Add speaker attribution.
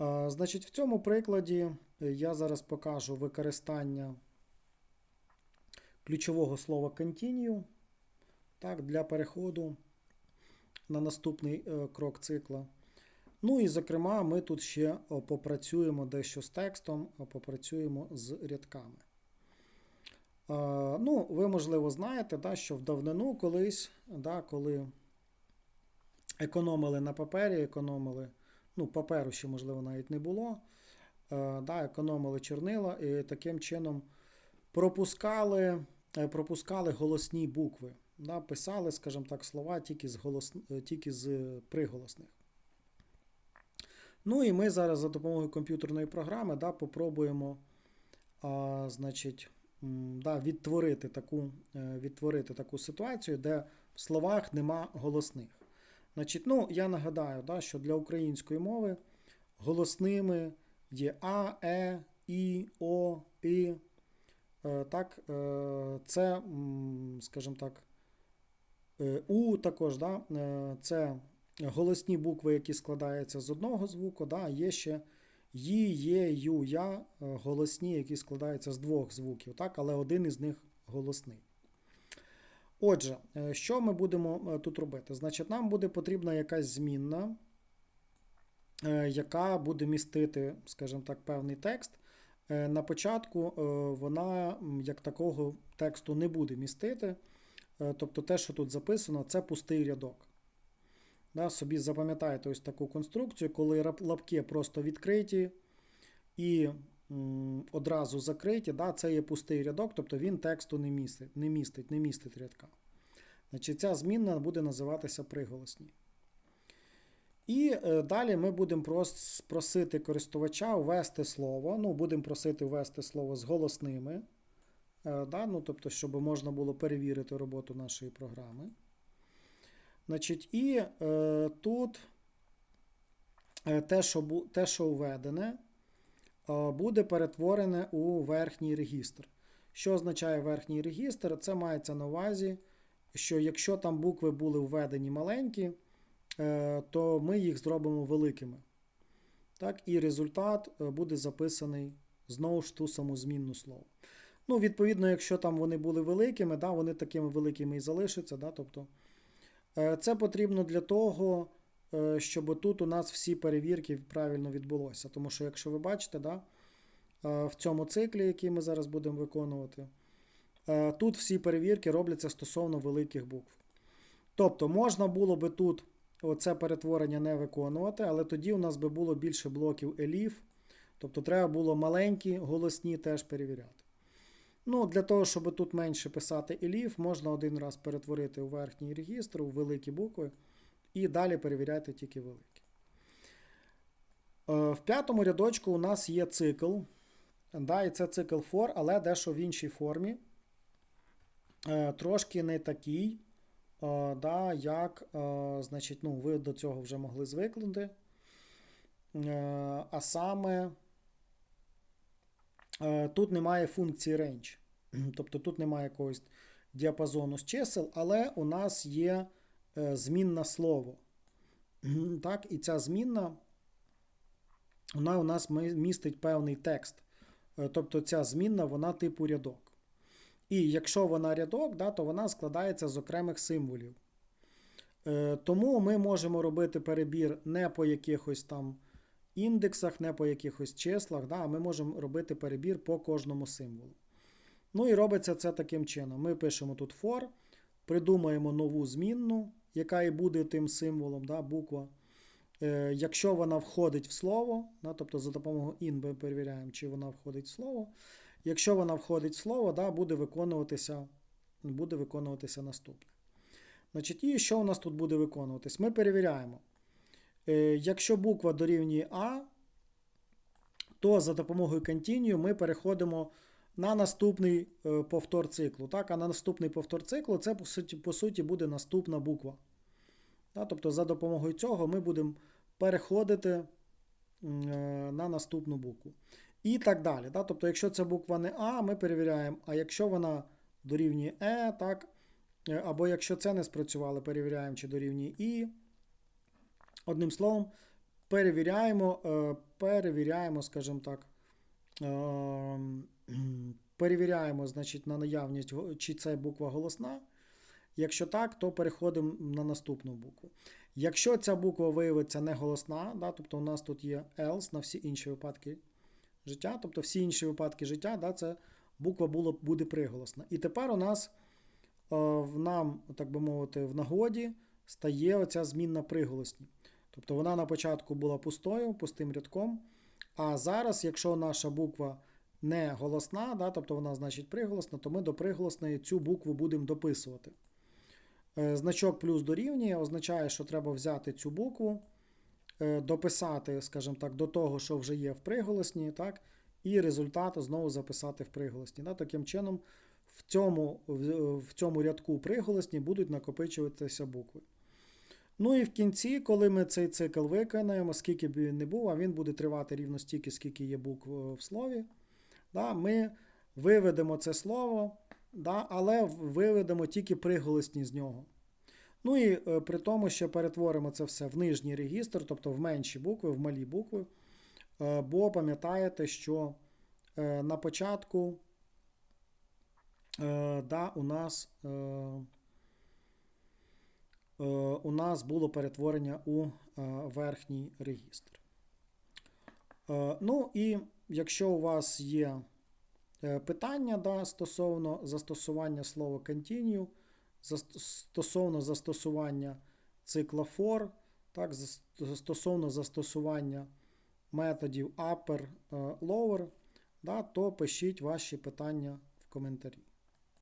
Speaker 1: Е, Значить, в цьому прикладі е, я зараз покажу використання ключового слова continue так, для переходу на наступний е, крок цикла. Ну і, зокрема, ми тут ще попрацюємо дещо з текстом, попрацюємо з рядками. Е, Ну, ви, можливо, знаєте, да, що в давнину колись, да, коли економили на папері, економили, ну, паперу ще, можливо, навіть не було, е, да, економили чорнила і таким чином пропускали, е, пропускали голосні букви. Да, писали, скажімо так, слова тільки з, голос... е, тільки з приголосних. Ну і ми зараз за допомогою комп'ютерної програми да, попробуємо а, значить, да, відтворити, таку, відтворити таку ситуацію, де в словах нема голосних. Значить, ну, я нагадаю, да, що для української мови голосними є А, Е, І, О, І. Е, Так, е, це, скажімо так, е, У також, да, це голосні букви, які складаються з одного звуку, да, є ще Ї, Є, Ю, Я, голосні, які складаються з двох звуків, так, але один із них голосний. Отже, е, що ми будемо е, тут робити? Значить, нам буде потрібна якась змінна, е, яка буде містити, скажімо так, певний текст. На початку вона як такого тексту не буде містити. Тобто те, що тут записано, це пустий рядок. Да, собі запам'ятайте ось таку конструкцію, коли лапки просто відкриті і одразу закриті, да, це є пустий рядок, тобто він тексту не містить, не містить, не містить рядка. Значить, ця змінна буде називатися приголосні. І е, далі ми будемо прос- просити користувача ввести слово. Ну, будемо просити ввести слово з голосними. Е, да, ну, тобто, щоб можна було перевірити роботу нашої програми. Значить, і е, тут е, те, що, те, що введене, буде перетворене у верхній регістр. Що означає верхній регістр? Це мається на увазі, що якщо там букви були введені маленькі, е, то ми їх зробимо великими. Так, і результат е, буде записаний знову ж ту саму змінну слово. Ну, відповідно, якщо там вони були великими, да, вони такими великими і залишаться. Да, тобто, е, це потрібно для того, е, щоб тут у нас всі перевірки правильно відбулося. Тому що, якщо ви бачите, да, е, в цьому циклі, який ми зараз будемо виконувати, е, тут всі перевірки робляться стосовно великих букв. Тобто, можна було би тут оце перетворення не виконувати, але тоді у нас би було більше блоків еліф. Тобто треба було маленькі голосні теж перевіряти. Ну, Для того, щоб тут менше писати еліф, можна один раз перетворити у верхній регістр, у великі букви, і далі перевіряти тільки великі. Е, В п'ятому рядочку у нас є цикл. Да, і це цикл for, але дещо в іншій формі. Е, Трошки не такий, е, да, як значить, ну, ви до цього вже могли звикнути. А саме тут немає функції range. Тобто тут немає якогось діапазону з чисел, але у нас є змінна слово. Так, і ця змінна вона у нас містить певний текст. Е, Тобто ця змінна, вона типу рядок. І якщо вона рядок, да, то вона складається з окремих символів. Е, Тому ми можемо робити перебір не по якихось там індексах, не по якихось числах, да, а ми можемо робити перебір по кожному символу. Ну і робиться це таким чином. Ми пишемо тут for, придумаємо нову змінну, яка і буде тим символом, да, буква. Е, якщо вона входить в слово, да, тобто за допомогою in ми перевіряємо, чи вона входить в слово. Якщо вона входить в слово, да, буде виконуватися, буде виконуватися наступне. Значить, і що у нас тут буде виконуватись? Ми перевіряємо. Е, якщо буква дорівнює А, то за допомогою continue ми переходимо на наступний е, повтор циклу. Так? А на наступний повтор циклу це по суті, по суті буде наступна буква. Тобто за допомогою цього ми будемо переходити е, на наступну букву. І так далі. Тобто, якщо це буква не А, ми перевіряємо, а якщо вона дорівнює Е, так? е, або якщо це не спрацювало, перевіряємо, чи дорівнює І. Одним словом, перевіряємо, е, перевіряємо, скажімо так, перевіряємо, значить, на наявність, чи це буква голосна. Якщо так, то переходимо на наступну букву. Якщо ця буква виявиться не голосна, да, тобто у нас тут є else на всі інші випадки життя, тобто всі інші випадки життя, да, це буква було, буде приголосна. І тепер у нас е, в нам, так би мовити, в нагоді стає оця змінна приголосні. Тобто вона на початку була пустою, пустим рядком. А зараз, якщо наша буква не голосна, да, тобто вона значить приголосна, то ми до приголосної цю букву будемо дописувати. Е, Значок плюс дорівнює означає, що треба взяти цю букву, е, дописати, скажімо так, до того, що вже є в приголосній, так, і результат знову записати в приголосні. Да. Таким чином, в цьому, в цьому рядку приголосні будуть накопичуватися букви. Ну і в кінці, коли ми цей цикл виконаємо, скільки б він не був, а він буде тривати рівно стільки, скільки є букв е, в слові, да, ми виведемо це слово, да, але виведемо тільки приголосні з нього. Ну і е, при тому, що перетворимо це все в нижній регістр, тобто в менші букви, в малі букви. Е, Бо пам'ятаєте, що е, на початку да, у нас. у нас було перетворення у верхній регістр. Ну і якщо у вас є питання да, стосовно застосування слова continue, стосовно застосування цикла for, так, стосовно застосування методів upper, е, lower, да, то пишіть ваші питання в коментарі.